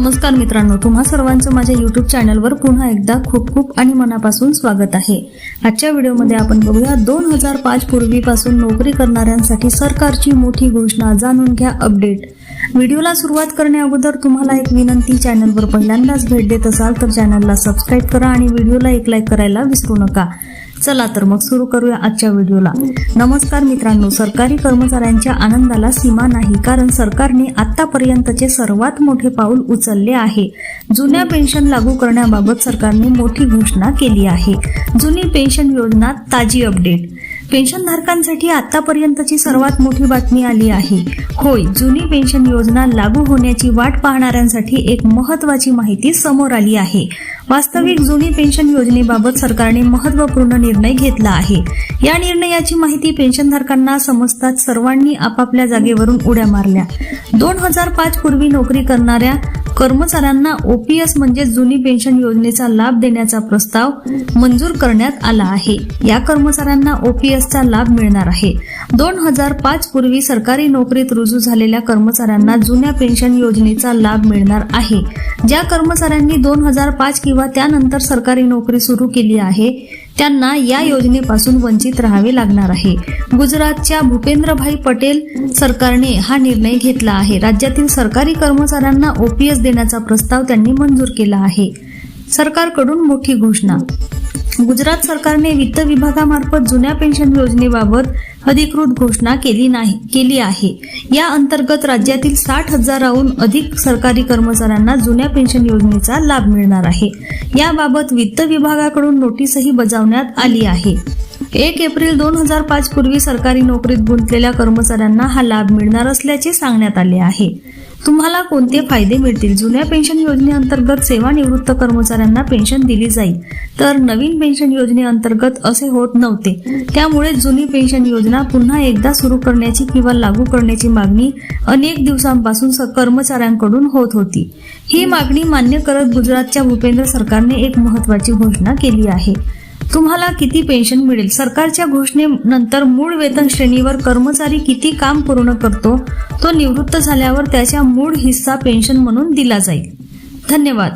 नमस्कार मित्रांनो तुम्हा सर्वांचं माझ्या युट्यूब चॅनलवर पुन्हा एकदा खूप खूप आणि मनापासून स्वागत आहे. आजच्या व्हिडिओमध्ये आपण बघूया दोन हजार पाच पूर्वीपासून नोकरी करणाऱ्यांसाठी सरकारची मोठी घोषणा जाणून घ्या अपडेट व्हिडिओला सुरुवात करण्या अगोदर तुम्हाला एक विनंती चॅनलवर पहिल्यांदाच भेट देत असाल तर चॅनलला सबस्क्राईब करा आणि व्हिडिओला एक लाईक करायला विसरू नका. चला तर मग सुरू करूया आजच्या व्हिडिओला. नमस्कार मित्रांनो सरकारी कर्मचाऱ्यांच्या आनंदाला सीमा नाही कारण सरकारने आतापर्यंतचे सर्वात मोठे पाऊल उचलले आहे. जुन्या पेन्शन लागू करण्याबाबत सरकारने मोठी घोषणा केली आहे. जुनी पेन्शन योजना ताजी अपडेट. पेन्शनधारकांसाठी आतापर्यंतची सर्वात मोठी बातमी आली आहे. होय जुनी पेन्शन योजना लागू होण्याची वाट पाहणाऱ्यांसाठी एक महत्वाची माहिती समोर आली आहे. वास्तविक जुनी पेन्शन योजनेबाबत सरकारने महत्त्वपूर्ण निर्णय घेतला आहे. या निर्णयाची माहिती पेन्शनधारकांना समजताच सर्वांनी आपापल्या जागेवरून उड्या मारल्या. दोन हजार पाच पूर्वी नोकरी करणाऱ्या कर्मचाऱ्यांना ओपीएस म्हणजे जुनी पेन्शन योजनेचा लाभ देण्याचा प्रस्ताव मंजूर करण्यात आला आहे. या कर्मचाऱ्यांना ओपीएसचा लाभ मिळणार आहे. दोन हजार पाच पूर्वी सरकारी नोकरीत रुजू झालेल्या कर्मचाऱ्यांना जुन्या पेन्शन योजनेचा लाभ मिळणार आहे. ज्या कर्मचाऱ्यांनी दोन हजार पाच किंवा त्यानंतर सरकारी नोकरी सुरू केली आहे त्यांना या योजनेपासून वंचित राहावे लागणार आहे. गुजरातच्या भूपेंद्रभाई पटेल सरकारने हा निर्णय घेतला आहे. राज्यातील सरकारी कर्मचाऱ्यांना ओपीएस देण्याचा प्रस्ताव त्यांनी मंजूर केला आहे. सरकारकडून मोठी घोषणा. गुजरात सरकारने वित्त विभागामार्फत जुन्या पेन्शन योजनेबाबत अधिकृत घोषणा केली नाही केली आहे. या अंतर्गत राज्यातील साठ हजाराहून अधिक सरकारी कर्मचाऱ्यांना जुन्या पेन्शन योजनेचा लाभ मिळणार आहे. याबाबत वित्त विभागाकडून नोटीसही बजावण्यात आली आहे. एक एप्रिल दोन हजार पाच पूर्वी सरकारी नोकरीत गुंतलेल्या कर्मचाऱ्यांना हा लाभ मिळणार असल्याचे सांगण्यात आले आहे. तुम्हाला कोणते फायदे मिळतील? जुन्या पेन्शन योजनेअंतर्गत सेवानिवृत्त कर्मचाऱ्यांना पेन्शन दिली जाईल. तर नवीन पेन्शन योजनेअंतर्गत असे होत नव्हते. त्यामुळे जुनी पेन्शन योजना पुन्हा एकदा सुरू करण्याची किंवा लागू करण्याची मागणी अनेक दिवसांपासून कर्मचाऱ्यांकडून होत होती. ही मागणी मान्य करत गुजरातच्या भूपेंद्र सरकारने एक महत्वाची घोषणा केली आहे. तुम्हाला किती पेन्शन मिळेल? सरकारच्या घोषणेनंतर मूळ वेतन श्रेणीवर कर्मचारी किती काम पूर्ण करतो? तो निवृत्त झाल्यावर त्याच्या मूळ हिस्सा पेन्शन म्हणून दिला जाईल. धन्यवाद.